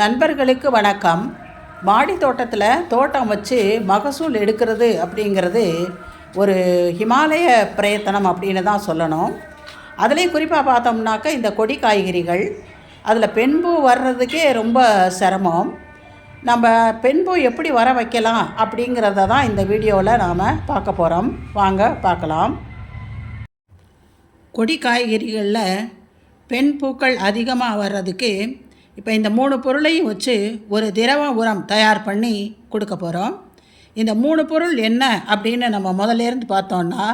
நண்பர்களுக்கு வணக்கம். மாடி தோட்டத்தில் தோட்டம் வச்சு மகசூல் எடுக்கிறது அப்படிங்கிறது ஒரு ஹிமாலய பிரயத்தனம் அப்படின்னு தான் சொல்லணும். அதுலேயும் குறிப்பாக பார்த்தோம்னாக்கா இந்த கொடி காய்கறிகள் அதில் பெண்பூ வர்றதுக்கே ரொம்ப சிரமம். நம்ம பெண்பூ எப்படி வர வைக்கலாம் அப்படிங்கிறத தான் இந்த வீடியோவில் நாம் பார்க்க போகிறோம் வாங்க பார்க்கலாம். கொடி காய்கறிகளில் பெண் பூக்கள் அதிகமாக வர்றதுக்கு இப்போ இந்த மூணு பொருளையும் வச்சு ஒரு திரவ உரம் தயார் பண்ணி கொடுக்க போகிறோம் இந்த மூணு பொருள் என்ன அப்படின்னு நம்ம முதலேருந்து பார்த்தோன்னா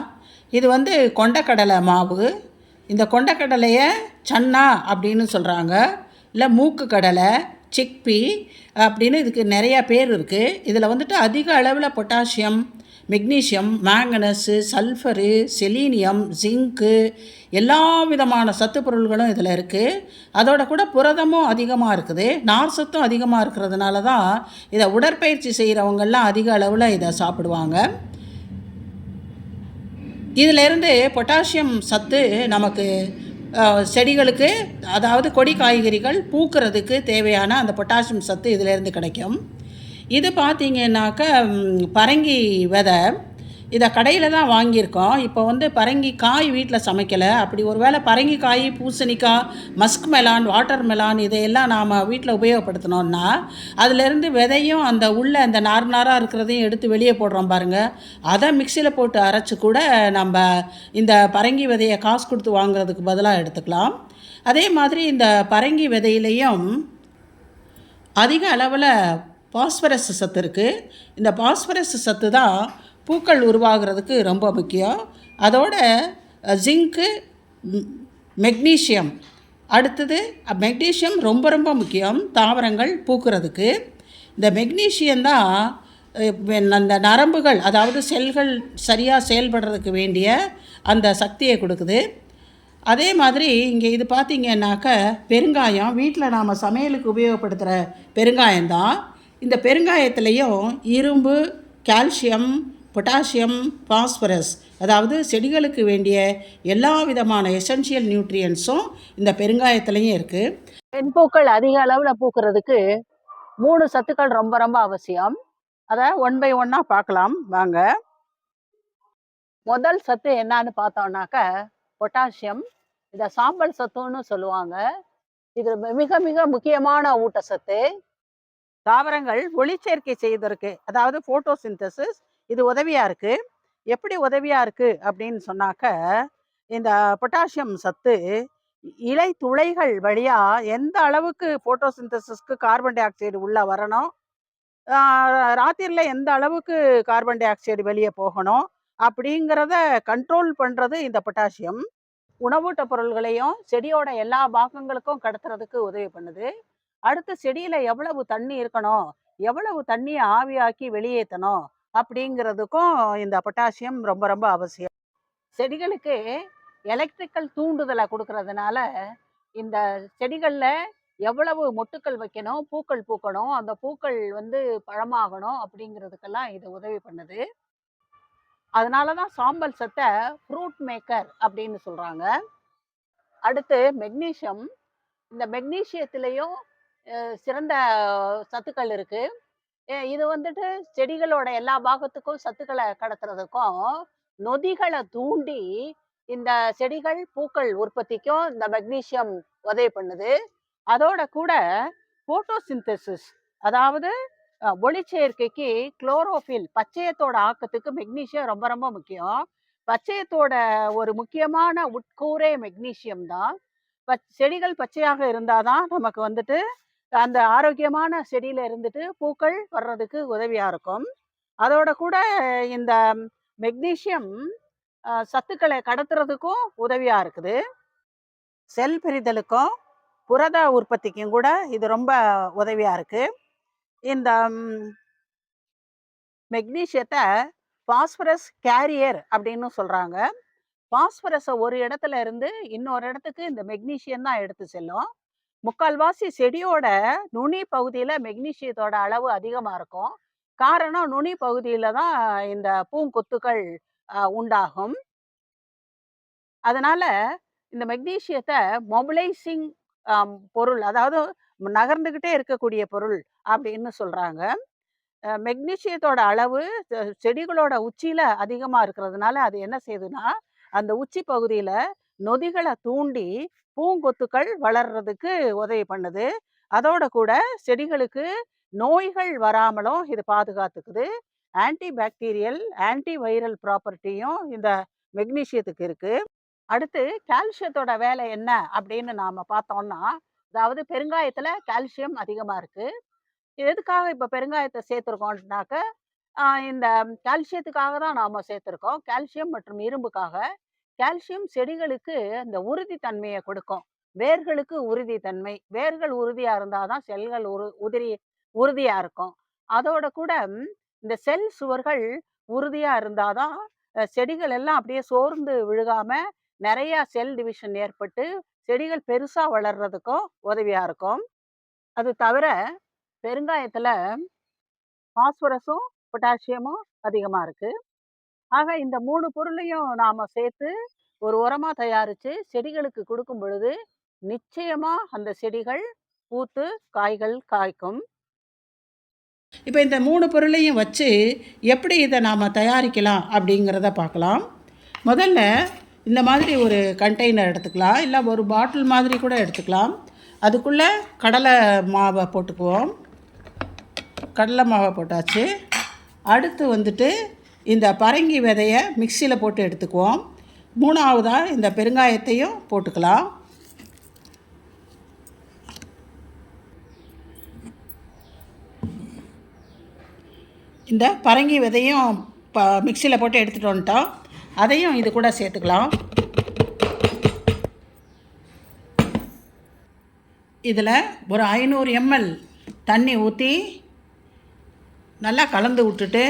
இது வந்து கொண்டக்கடலை மாவு. இந்த கொண்டக்கடலையை சன்னா அப்படின்னு சொல்கிறாங்க இல்லை மூக்கு கடலை சிக்பி அப்படின்னு இதுக்கு நிறையா பேர் இருக்குது இதில் வந்துட்டு அதிக அளவில் potassium magnesium manganese sulphur selenium zinc எல்லா விதமான சத்து பொருள்களும் இதில் இருக்குது அதோட கூட புரதமும் அதிகமாக இருக்குது. நார் சத்தும் அதிகமாக இருக்கிறதுனால தான் இதை உடற்பயிற்சி செய்கிறவங்கெல்லாம் அதிக அளவில் இதை சாப்பிடுவாங்க. இதிலிருந்து பொட்டாசியம் சத்து நமக்கு செடிகளுக்கு அதாவது கொடி காய்கறிகள் பூக்கிறதுக்கு தேவையான அந்த பொட்டாசியம் சத்து இதிலேருந்து கிடைக்கும். இது பார்த்தீங்கன்னாக்கா பரங்கி விதை. இதை கடையில் தான் வாங்கியிருக்கோம். இப்போ வந்து பரங்கி காய் வீட்டில் சமைக்கலை. அப்படி ஒரு வேளை பரங்கி காய் பூசணிக்காய் மஸ்க் மெலான் வாட்டர் மெலான் இதையெல்லாம் நாம் வீட்டில் உபயோகப்படுத்தினோன்னா அதிலேருந்து விதையும் அந்த உள்ளே அந்த நார் நாராக இருக்கிறதையும் எடுத்து வெளியே போடுறோம் பாருங்கள் அதை மிக்சியில் போட்டு அரைச்சி கூட நம்ம இந்த பரங்கி விதையை காசு கொடுத்து வாங்குறதுக்கு பதிலாக எடுத்துக்கலாம். அதே மாதிரி இந்த பரங்கி விதையிலையும் அதிக அளவில் பாஸ்பரஸ் சத்து இருக்குது இந்த பாஸ்பரஸ் சத்து தான் பூக்கள் உருவாகிறதுக்கு ரொம்ப முக்கியம். அதோட ஜிங்க்கு மெக்னீஷியம் அடுத்தது மெக்னீஷியம் ரொம்ப ரொம்ப முக்கியம். தாவரங்கள் பூக்கிறதுக்கு. இந்த மெக்னீஷியம் தான் அந்த நரம்புகள் அதாவது செல்கள் சரியாக செயல்படுறதுக்கு வேண்டிய அந்த சக்தியை கொடுக்குது. அதே மாதிரி இங்கே இது பார்த்திங்கன்னாக்க பெருங்காயம் வீட்டில் நாம் சமையலுக்கு உபயோகப்படுத்துகிற பெருங்காயம் தான். இந்த பெருங்காயத்துலேயும் இரும்பு கால்சியம் பொட்டாசியம் பாஸ்பரஸ் அதாவது செடிகளுக்கு வேண்டிய எல்லா விதமான எசென்ஷியல் நியூட்ரியன்ஸும் இந்த பெருங்காயத்துலேயும் இருக்குது பெண் பூக்கள் அதிக அளவில் பூக்கிறதுக்கு மூணு சத்துக்கள் ரொம்ப ரொம்ப அவசியம். அதை ஒன் பை ஒன்னாக பார்க்கலாம். வாங்க. முதல் சத்து என்னன்னு பார்த்தோம்னாக்க பொட்டாசியம். இதை சாம்பல் சத்துன்னு சொல்லுவாங்க. இது மிக மிக முக்கியமான ஊட்டச்சத்து. தாவரங்கள் ஒளிச்சேர்க்கை செய்வதற்கு அதாவது ஃபோட்டோசிந்தசிஸ் இது உதவியாக இருக்குது எப்படி உதவியாக இருக்குது அப்படின்னு சொன்னாக்க இந்த பொட்டாசியம் சத்து இலை துளைகள் வழியாக எந்த அளவுக்கு ஃபோட்டோசிந்தசிஸ்க்கு கார்பன் டை ஆக்சைடு உள்ளே வரணும்? ராத்திரியில் எந்த அளவுக்கு கார்பன் டை ஆக்சைடு வெளியே போகணும்? அப்படிங்கிறத கண்ட்ரோல் பண்ணுறது இந்த பொட்டாசியம் உணவூட்ட பொருள்களையும் செடியோட எல்லா பாகங்களுக்கும் கடத்துறதுக்கு உதவி பண்ணுது. அடுத்து செடியில் எவ்வளவு தண்ணி இருக்கணும்? எவ்வளவு தண்ணியை ஆவியாக்கி வெளியேற்றணும் அப்படிங்கிறதுக்கும் இந்த பொட்டாசியம் ரொம்ப ரொம்ப அவசியம். செடிகளுக்கு எலக்ட்ரிக்கல் தூண்டுதலை கொடுக்கறதுனால இந்த செடிகளில் எவ்வளவு மொட்டுக்கள் வைக்கணும்? பூக்கள் பூக்கணும்? அந்த பூக்கள் வந்து பழமாகணும்? அப்படிங்கிறதுக்கெல்லாம் இது உதவி பண்ணுது. அதனால தான் சாம்பல் சத்தை ஃப்ரூட் மேக்கர் அப்படின்னு சொல்கிறாங்க அடுத்து மெக்னீஷியம் இந்த மெக்னீஷியத்திலையும் சிறந்த சத்துக்கள் இருக்கு. இது வந்துட்டு செடிகளோட எல்லா பாகத்துக்கும் சத்துக்களை கடத்துறதுக்கும் நொதிகளை தூண்டி இந்த செடிகள் பூக்கள் உற்பத்திக்கும் இந்த மெக்னீசியம் உதவி பண்ணுது. அதோட கூட போட்டோசிந்தசிஸ் அதாவது அஹ், ஒளிச்சேர்க்கைக்கு குளோரோஃபில் பச்சையத்தோட ஆக்கத்துக்கு மெக்னீசியம் ரொம்ப ரொம்ப முக்கியம். பச்சையத்தோட ஒரு முக்கியமான உட்கூரே மெக்னீசியம் தான். பச் செடிகள் பச்சையாக இருந்தாதான் நமக்கு வந்துட்டு அந்த ஆரோக்கியமான செடியில் இருந்துட்டு பூக்கள் வர்றதுக்கு உதவியாக இருக்கும். அதோட கூட இந்த மெக்னீஷியம் சத்துக்களை கடத்துறதுக்கும் உதவியாக இருக்குது. செல் பிரிதலுக்கும் புரத உற்பத்திக்கும் கூட இது ரொம்ப உதவியாக இருக்குது இந்த மெக்னீஷியத்தை பாஸ்பரஸ் கேரியர் அப்படின்னு சொல்கிறாங்க பாஸ்பரஸை ஒரு இடத்துல இருந்து இன்னொரு இடத்துக்கு இந்த மெக்னீஷியம் தான் எடுத்து செல்லும். முக்கால்வாசி செடியோட நுனி பகுதியில் மெக்னீஷியத்தோட அளவு அதிகமாக இருக்கும். காரணம் நுனி பகுதியில் தான் இந்த பூங்கொத்துக்கள் உண்டாகும். அதனால் இந்த மெக்னீஷியத்தை மொபிலைசிங் பொருள் அதாவது நகர்ந்துக்கிட்டே இருக்கக்கூடிய பொருள் அப்படின்னு சொல்கிறாங்க மெக்னீஷியத்தோட அளவு செடிகளோட உச்சியில் அதிகமாக இருக்கிறதுனால அது என்ன செய்யுதுன்னா அந்த உச்சி பகுதியில் நொதிகளை தூண்டி பூங்கொத்துக்கள் வளர்றதுக்கு உதவி பண்ணுது. அதோட கூட செடிகளுக்கு நோய்கள் வராமலும் இது பாதுகாத்துக்குது. ஆன்டி பாக்டீரியல் ஆன்டி வைரல் ப்ராப்பர்ட்டியும் இந்த மெக்னீஷியத்துக்கு இருக்குது அடுத்து கால்சியத்தோட வேலை என்ன அப்படின்னு நாம் பார்த்தோம்னா அதாவது பெருங்காயத்தில் கால்சியம் அதிகமாக இருக்குது எதுக்காக இப்போ பெருங்காயத்தை சேர்த்துருக்கோம்னாக்க இந்த கால்சியத்துக்காக தான் நாம் சேர்த்துருக்கோம். கால்சியம் மற்றும் இரும்புக்காக. கால்சியம் செடிகளுக்கு அந்த உறுதித்தன்மையை கொடுக்கும். வேர்களுக்கு உறுதித்தன்மை வேர்கள் உறுதியா இருந்தாதான் செல்கள் உரு உதிரி உறுதியா இருக்கும். அதோட கூட இந்த செல் சுவர்கள் உறுதியா இருந்தாதான் தான் செடிகள் எல்லாம் அப்படியே சோர்ந்து விழுகாம நிறைய செல் டிவிஷன் ஏற்பட்டு செடிகள் பெருசா வளர்றதுக்கும் உதவியா இருக்கும். அது தவிர பெருங்காயத்துல பாஸ்பரஸும் பொட்டாசியமும் அதிகமா இருக்கு. ஆக இந்த மூணு பொருளையும் நாம் சேர்த்து ஒரு உரமாக தயாரித்து செடிகளுக்கு கொடுக்கும் பொழுது நிச்சயமாக அந்த செடிகள் பூத்து காய்கள் காய்க்கும். இப்போ இந்த மூணு பொருளையும் வச்சு எப்படி இதை நாம் தயாரிக்கலாம் அப்படிங்கிறத பார்க்கலாம். முதல்ல இந்த மாதிரி ஒரு கண்டெய்னர் எடுத்துக்கலாம். இல்லை ஒரு பாட்டில் மாதிரி கூட எடுத்துக்கலாம். அதுக்குள்ளே கடலை மாவை போட்டுக்குவோம். கடலை மாவை போட்டாச்சு. அடுத்து வந்துட்டு இந்த பரங்கி விதையை மிக்சியில் போட்டு எடுத்துக்குவோம். மூணாவதாக இந்த பெருங்காயத்தையும் போட்டுக்கலாம். இந்த பரங்கி விதையும் ப மிக்சியில் போட்டு எடுத்துகிட்டு வந்துட்டோம் அதையும் இது கூட சேர்த்துக்கலாம். இதில் ஒரு ஐநூறு எம்எல் தண்ணி ஊற்றி நல்லா கலந்து விட்டுட்டு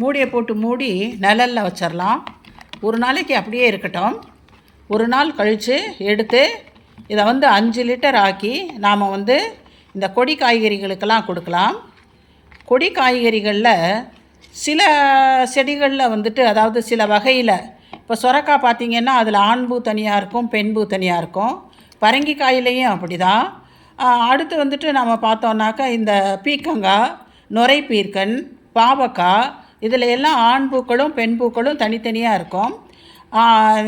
மூடியை போட்டு மூடி நிழலில் வச்சிடலாம் ஒரு நாளைக்கு அப்படியே இருக்கட்டும். ஒரு நாள் கழித்து எடுத்து இதை வந்து அஞ்சு லிட்டர் ஆக்கி நாம் வந்து இந்த கொடி காய்கறிகளுக்கெல்லாம் கொடுக்கலாம். கொடி காய்கறிகளில் சில செடிகளில் வந்துட்டு அதாவது சில வகையில் இப்போ சுரக்காய் பார்த்திங்கன்னா அதில் ஆண்பூ தனியாக இருக்கும் பெண்பூ தனியாக இருக்கும். பரங்கிக்காயிலையும் அப்படி தான் அடுத்து வந்துட்டு நம்ம பார்த்தோன்னாக்கா இந்த பீக்கங்காய் நுரை பீர்க்கன் பாவக்காய் இதில் எல்லாம் ஆண் பூக்களும் பெண் பூக்களும் தனித்தனியாக இருக்கும்.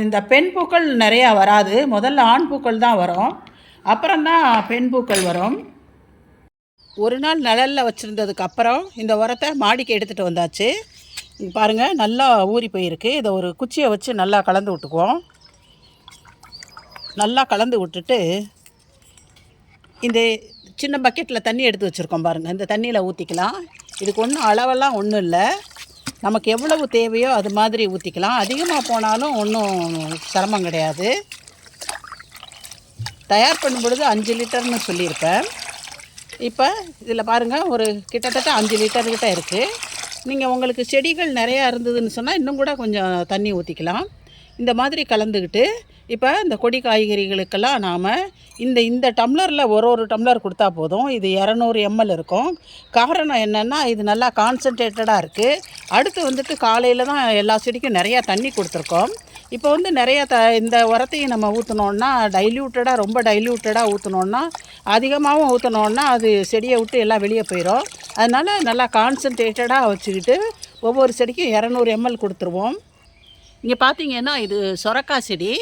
இந்த பெண் பூக்கள் நிறையா வராது. முதல்ல ஆண் பூக்கள் தான் வரும். அப்புறம்தான் பெண் பூக்கள் வரும். ஒரு நாள் நிழலில் வச்சுருந்ததுக்கு அப்புறம் இந்த உரத்தை மாடிக்கு எடுத்துகிட்டு வந்தாச்சு. பாருங்கள் நல்லா ஊறி போயிருக்கு. இதை ஒரு குச்சியை வச்சு நல்லா கலந்து விட்டுக்குவோம். நல்லா கலந்து விட்டுட்டு இந்த சின்ன பக்கெட்டில் தண்ணி எடுத்து வச்சுருக்கோம் பாருங்கள் இந்த தண்ணியில் ஊற்றிக்கலாம் இதுக்கு ஒன்றும் அளவெல்லாம் ஒன்றும் இல்லை. நமக்கு எவ்வளவு தேவையோ அது மாதிரி ஊற்றிக்கலாம் அதிகமாக போனாலும் ஒன்றும் சிரமம் கிடையாது. தயார் பண்ணும் பொழுது அஞ்சு லிட்டர்னு சொல்லியிருப்பேன். இப்போ இதில் பாருங்கள் ஒரு கிட்டத்தட்ட அஞ்சு லிட்டர் கிட்ட இருக்குது நீங்கள் உங்களுக்கு செடிகள் நிறையா இருந்ததுன்னு சொன்னால் இன்னும் கூட கொஞ்சம் தண்ணி ஊற்றிக்கலாம் இந்த மாதிரி கலந்துக்கிட்டு இப்போ இந்த கொடி காய்கறிகளுக்கெல்லாம் நாம் இந்த இந்த டம்ளரில் ஒரு ஒரு டம்ளர் கொடுத்தா போதும். இது இரநூறு எம்எல் இருக்கும். காரணம் என்னென்னா இது நல்லா கான்சன்ட்ரேட்டடாக இருக்குது அடுத்து வந்துட்டு காலையில் தான் எல்லா செடிக்கும் நிறையா தண்ணி கொடுத்துருக்கோம். இப்போ வந்து நிறைய த இந்த உரத்தையும் நம்ம ஊற்றினோன்னா டைல்யூட்டடாக ரொம்ப டைல்யூட்டடாக ஊற்றினோன்னா அதிகமாகவும் ஊற்றினோன்னா அது செடியை விட்டு எல்லாம் வெளியே போயிடும் அதனால் நல்லா கான்சன்ட்ரேட்டடாக வச்சுக்கிட்டு ஒவ்வொரு செடிக்கும் இரநூறு எம்எல் கொடுத்துருவோம். இங்கே பார்த்தீங்கன்னா இது சொரக்காய் செடி.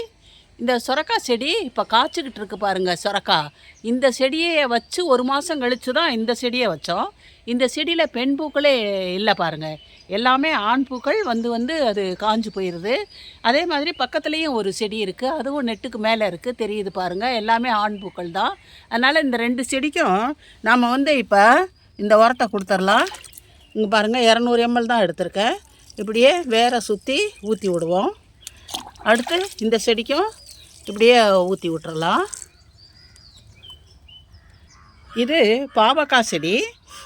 இந்த சொரக்காய் செடி இப்போ காய்ச்சிக்கிட்டு இருக்கு பாருங்கள் சொரக்காய் இந்த செடியை வச்சு ஒரு மாதம் கழித்து தான் இந்த செடியை வச்சோம். இந்த செடியில் பெண் பூக்களே இல்லை பாருங்கள் எல்லாமே ஆண் பூக்கள் வந்து வந்து அது காஞ்சு போயிடுது அதே மாதிரி பக்கத்துலேயும் ஒரு செடி இருக்குது அதுவும் நெட்டுக்கு மேலே இருக்குது தெரியுது பாருங்கள் எல்லாமே ஆண் பூக்கள் தான். அதனால் இந்த ரெண்டு செடிக்கும் நாம் வந்து இப்போ இந்த உரத்தை கொடுத்துர்லாம் இங்கே பாருங்கள் இரநூறு எம்எல் தான் எடுத்திருக்கேன். இப்படியே வேற சுற்றி ஊற்றி விடுவோம். அடுத்து இந்த செடிக்கும் இப்படியே ஊற்றி விட்டுறலாம். இது பாவக்காய் செடி.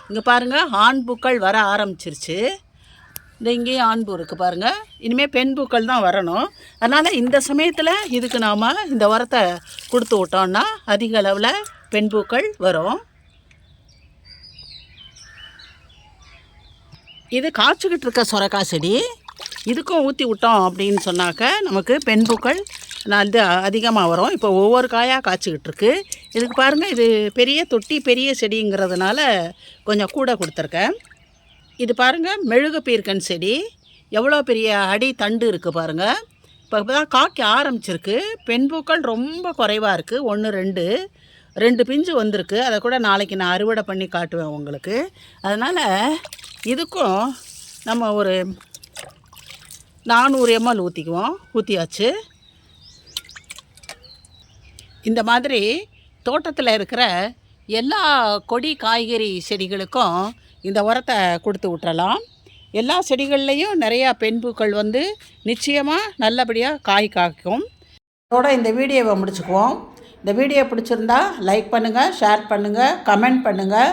இங்கே பாருங்கள் ஆண் பூக்கள் வர ஆரம்பிச்சிருச்சு. இந்த இங்கேயும் ஆண் பூ இருக்குது பாருங்கள் இனிமேல் பெண் பூக்கள் தான் வரணும். அதனால் இந்த சமயத்தில் இதுக்கு நாம் இந்த உரத்தை கொடுத்து விட்டோம்னா அதிக அளவில் பெண் பூக்கள் வரும். இது காய்ச்சிக்கிட்டு இருக்க சொரக்காய் செடி இதுக்கும் ஊற்றி விட்டோம் அப்படின்னு சொன்னாக்க நமக்கு பெண் பூக்கள் நான் வந்து அதிகமாக வரும். இப்போ ஒவ்வொரு காயாக காய்ச்சிக்கிட்டு இருக்கு. இதுக்கு பாருங்கள் இது பெரிய தொட்டி பெரிய செடிங்கிறதுனால கொஞ்சம் கூட கொடுத்துருக்கேன். இது பாருங்கள் மெழுகு பீர்க்கன் செடி. எவ்வளோ பெரிய அடி தண்டு இருக்குது பாருங்கள் இப்போ தான் காய்க்க ஆரம்பிச்சிருக்கு. பெண் பூக்கள் ரொம்ப குறைவாக இருக்குது ஒன்று ரெண்டு ரெண்டு பிஞ்சு வந்திருக்கு. அதை கூட நாளைக்கு நான் அறுவடை பண்ணி காட்டுவேன் உங்களுக்கு. அதனால் இதுக்கும் நம்ம ஒரு நானூறு எம்எல் ஊற்றிக்குவோம் ஊற்றியாச்சு இந்த மாதிரி தோட்டத்தில் இருக்கிற எல்லா கொடி காய்கறி செடிகளுக்கும் இந்த உரத்தை கொடுத்து விட்டுறலாம் எல்லா செடிகள்லேயும் நிறையா பெண்புக்கள் வந்து நிச்சயமாக நல்லபடியாக காய் காய்க்கும். இதோட இந்த வீடியோவை முடிச்சுக்குவோம். இந்த வீடியோ பிடிச்சிருந்தா லைக் பண்ணுங்கள் ஷேர் பண்ணுங்கள் கமெண்ட் பண்ணுங்கள்